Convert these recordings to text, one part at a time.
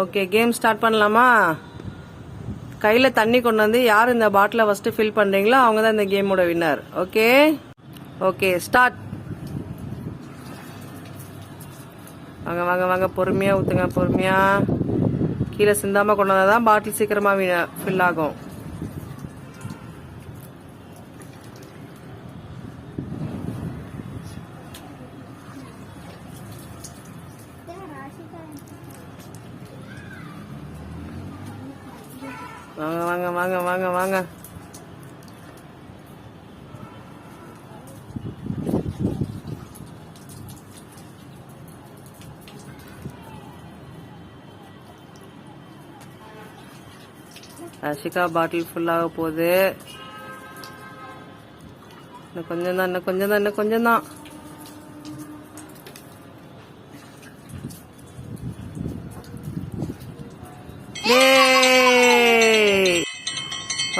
Okay game start பண்ணலாமா? கையில் தண்ணி கொண்டு வந்து யார் இந்த பாட்டிலை ஃபஸ்ட்டு ஃபில் பண்ணுறீங்களோ அவங்க தான் இந்த கேமோட வின்னர் ஓகே ஓகே ஸ்டார்ட் வாங்க வாங்க வாங்க பொறுமையாக ஊற்றுங்க பொறுமையாக கீழே சிந்தாமல் கொண்டு வந்தால் தான் பாட்டில் சீக்கிரமாக ஃபில் ஆகும். வாங்க வாங்க வாங்க வாங்க வாங்க. ரஷிகா பாட்டில் ஃபுல்லாக போகுது. இன்னும் கொஞ்சம் தான் இன்னும் கொஞ்சம் தான் இன்னும் கொஞ்சம் தான்.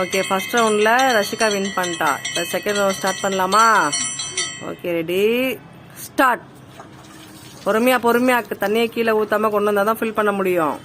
ஓகே ஃபர்ஸ்ட் ரவுண்டில் ரஷிகா வின் பண்ணிட்டா. இப்போ செகண்ட் ரவுண்ட் ஸ்டார்ட் பண்ணலாமா? ஓகே ரெடி ஸ்டார்ட் பொறுமையாக பொறுமையாக தண்ணியை கீழே ஊற்றாம கொண்டு வந்தால் தான் ஃபில் பண்ண முடியும்.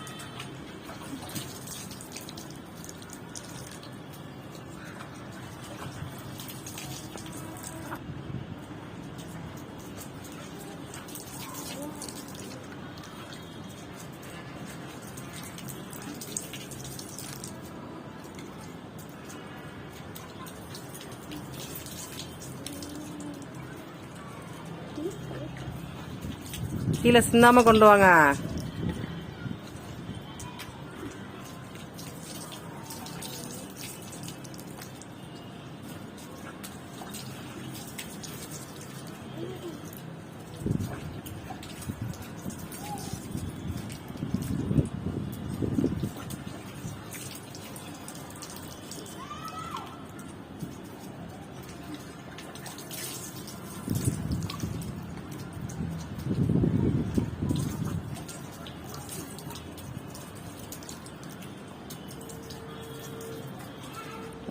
கீழே சிந்தாம கொண்டு வாங்க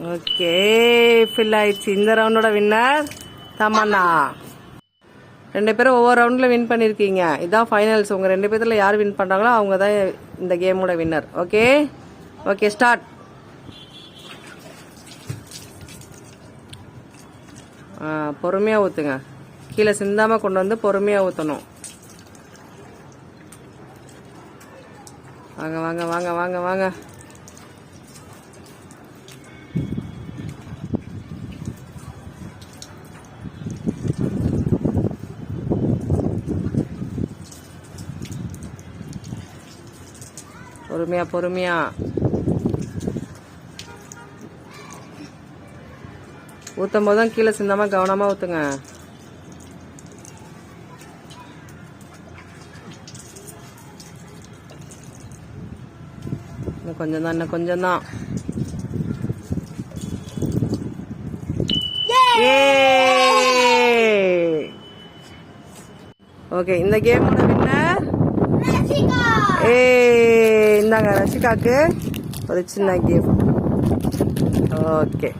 ஓகே ஃபில் ஆயிடுச்சு. இந்த ரவுண்டோட வின்னர் தமன்னா. ரெண்டு பேரும் ஒவ்வொரு ரவுண்டில் வின் பண்ணியிருக்கீங்க இதான் ஃபைனல்ஸ் உங்கள் ரெண்டு பேர்த்தில் யார் வின் பண்ணுறாங்களோ அவங்க தான் இந்த கேமோட வின்னர் ஓகே? ஓகே ஸ்டார்ட் பொறுமையாக ஊற்றுங்க கீழே சிந்தாமல் கொண்டு வந்து பொறுமையாக ஊற்றணும் வாங்க வாங்க வாங்க வாங்க வாங்க. பொறுமையா பொறுமையா. ஊத்தும் போது தான் கீழே சிந்தாம கவனமா ஊத்துங்க. இன்னும் கொஞ்சம் தான் இன்னும் கொஞ்சம் தான் ஓகே இந்த கேமோட வின்னர்? ஏ இந்தாங்க ரஷிகாக்கு ஒரு சின்ன கிஃப்ட் ஓகே